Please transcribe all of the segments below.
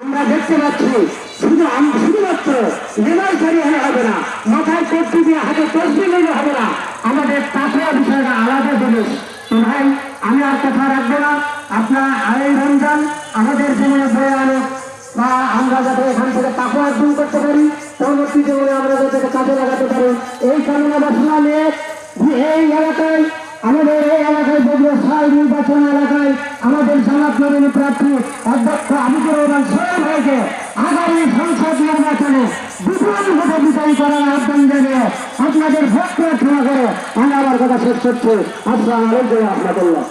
আমরা দেখতে পাচ্ছি, শুধু শুধুমাত্র লেবারকারী হলে হবে না মাথায় টপি দিয়ে হাতে তসবি নিলে হবে না। আমাদের তাছাড়া বিষয়টা আলাদা জিনিস। ভাই, আমি আর কথা রাখব না। আপনারা আড়াই রমজান আমাদের জীবনে বয়ে আনো বা আমরা যাতে এখান থেকে তাকে অর্জন করতে পারি পরবর্তী জীবনে আমরা যাতে কাজে লাগাতে পারি। এই কামনা বাসনা নিয়ে এই এলাকায় আমাদের ছয় নির্বাচন এলাকায় আমাদের জামাত নবীন প্রার্থী অধ্যক্ষ আবিদুর রহমান সোহেল ভাইকে আগামী সংসদ নির্বাচনে বিপুলভাবে বিজয়ী করার আহ্বান জানিয়ে আপনাদের ভোট প্রার্থনা করে আমি আমার কথা শেষ করছি আসসালাম আলাইকুম রহমতুল্লাহ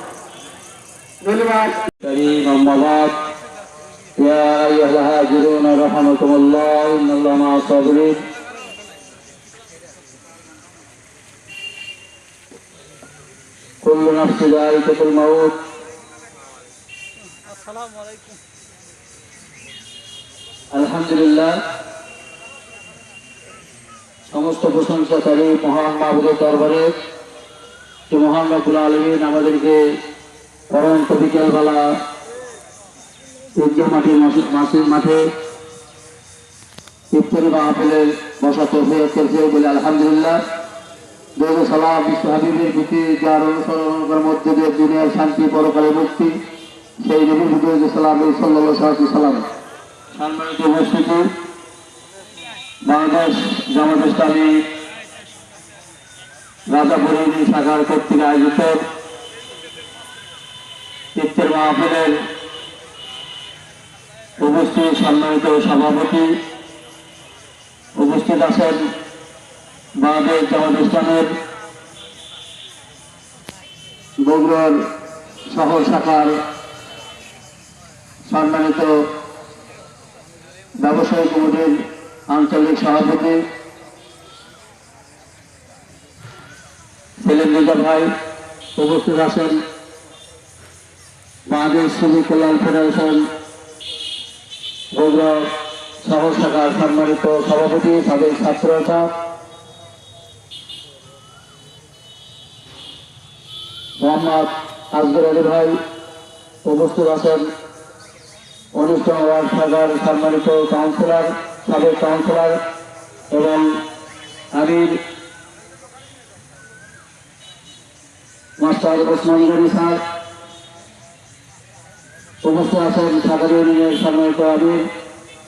ধন্যবাদ كريم أما بعد يا أيها الهاجرون رحمكم الله إن الله مع الصابرين কুল্লু নাফসি যায়িকাতুল মাউত। আসসালামু আলাইকুম আলহামদুলিল্লাহ। সমস্ত প্রশংসা তারি মহান মাহবুবের দরবারে। যে মহান রবুল আলমিন আমাদেরকে পরম বিকেলবেলা ঈদগাহ মাঠে মসজিদ মাসির মাঠে ইফতারি বা আপেলের বসা তরফে তরফে বলে আলহামদুলিল্লাহ। দৈব সালাম বিশ্ব হাবিবের প্রতি যার অনুসরণের মধ্যে দুনিয়ার শান্তি পরকালে মুক্তি, সেই নবী হুজুর সালাম সাল্লাহ সাল্লাম সম্মানিত উপস্থিতি, বাংলাদেশ জামাত ইসলামী রাজাপুরী শাখার কর্তৃক আয়োজিত ইফতার মাহফিলের উপস্থিত সম্মানিত সভাপতি উপস্থিত আছেন বাংলাদেশ জামাত বগুড়ার শহর শাখার সম্মানিত ব্যবসায়ী কমিটির আঞ্চলিক সভাপতি সেলিম ভাই উপস্থিত আছেন, বাংলাদেশ শ্রমিক কল্যাণ ফেডারেশন বগুড়া শহর শাখার সম্মানিত সভাপতি সাবেক ছাত্রতা মোহাম্মদ আসগর আলী ভাই উপস্থিত আছেন। অনুষ্ঠান ওয়ার্ড শাখার সম্মানিত কাউন্সিলর, সাবেক কাউন্সিলর এবং আমির মাস্টার ওসমান স্যার উপস্থিত আছেন সাগর ইউনিয়নের সম্মানিত আমির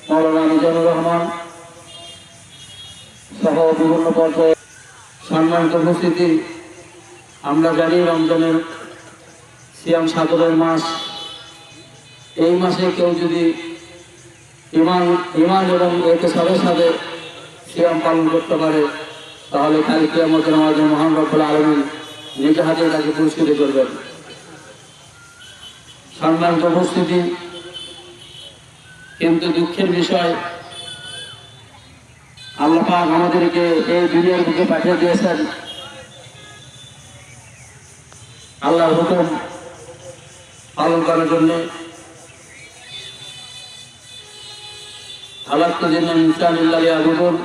মৌলানা মিজানুর রহমান সহ বিভিন্ন পর্যায়ে সম্মানিত উপস্থিতি। আমরা জানি রমজানের সিয়াম সাগরের মাস। এই মাসে কেউ যদি ইমান ইমান এবং এতে সাথে সাথে সিয়াম পালন করতে পারে, তাহলে কালী কিয়ামতের মাঝে মহান রব্বুল আলমী নিজে হাতে তাকে পুরস্কৃত করবেন। সম্মানিত উপস্থিতি, কিন্তু দুঃখের বিষয়, আল্লাহ আমাদেরকে এই দুনিয়ার বুকে পাঠিয়ে দিয়েছেন। আল্লাহর হুকুম পালন করার জন্য আল্লাহ তো জন্য ইনসানিল্লাহ হুকুম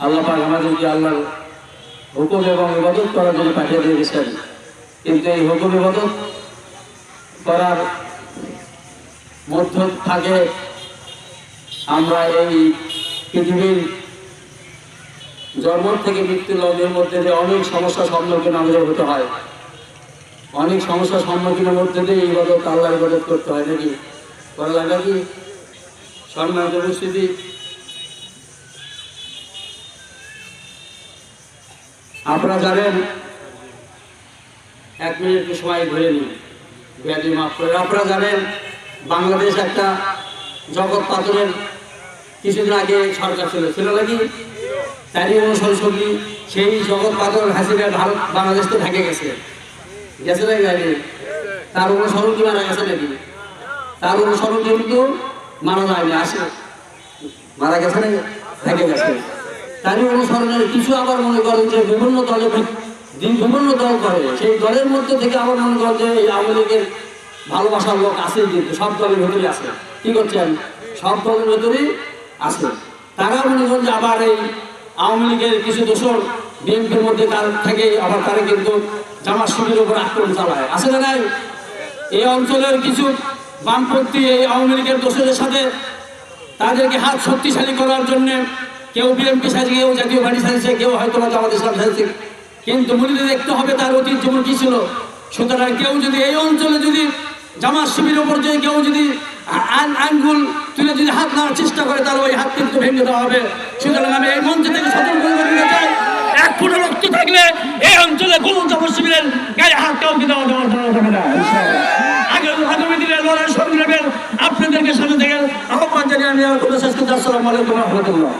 আল্লাহ পাক আমাদেরকে আল্লাহর হুকুম এবং ইবাদত করার জন্য পাঠিয়ে দিয়েছেন কিন্তু এই হুকুম, ইবাদত করার মধ্য থাকে আমরা এই পৃথিবীর জন্ম থেকে মৃত্যু লগ্নের মধ্যে দিয়ে অনেক সমস্যার সম্মুখীন আমাদের হতে হয়। অনেক সমস্যার সম্মুখীনের মধ্যে দিয়ে এই ইবাদত আল্লাহর ইবাদত করতে হয় নাকি? করা লাগে কি? সম্মানিত আপনারা জানেন, এক মিনিট সময় ধরে নিন। ব্যাধি মাফ করে। আপনারা জানেন, বাংলাদেশ একটা জগৎ পাথরের কিছুদিন আগে সরকার ছিল। ছিল নাকি? তারই অনুসরণী সেই জগৎ পাথর হাসিনা ভারত বাংলাদেশ তো ঢাকে গেছে। গেছে নাকি গাড়ি তার অনুসরণ কি মারা গেছে নাকি? তার অনুসরণ কিন্তু মারা যায়নি আসে। মারা গেছে নাকি? ঢাকে গেছে। তারই অনুসরণের কিছু আবার মনে করেন যে বিভিন্ন দলে বিভিন্ন দল করে, সেই দলের মধ্যে থেকে আবার মনে করেন যে এই আওয়ামী লীগের ভালোবাসার লোক আছে কিন্তু সব দলের ভেতরে আছে। কি করছেন? সব দলের ভেতরেই আছে। তারা মনে করেন যে আবার এই আওয়ামী লীগের কিছু দোষর বিএনপির মধ্যে তার থেকে আবার তারা কিন্তু জামাত শিবিরের উপর আক্রমণ চালায়। আছে না নাই? এই অঞ্চলের কিছু বামপন্থী এই আওয়ামী লীগের দোষদের সাথে তাদেরকে হাত শক্তিশালী করার জন্য কেউ বিএনপি সাজে, কেউ জাতীয় পার্টি সাজছে, কেউ হয়তো বা জামাত ইসলাম সাজছে। কিন্তু মূলত দেখতে হবে তার অতীত জীবন কি ছিল। সুতরাং কেউ যদি এই অঞ্চলে যদি জামাত শিবির ওপর যে কেউ যদি আঙ্গুল তুলে যদি হাত নেওয়ার চেষ্টা করে তার ওই হাত কিন্তু ভেঙে দেওয়া হবে। এক রক্ত থাকলে এই অঞ্চলে আগে আপনাদেরকে সামনে থেকে আহ্বান জানিয়ে আমি আমার শেষ করতে আসসালামু রহমতুল্লাহ।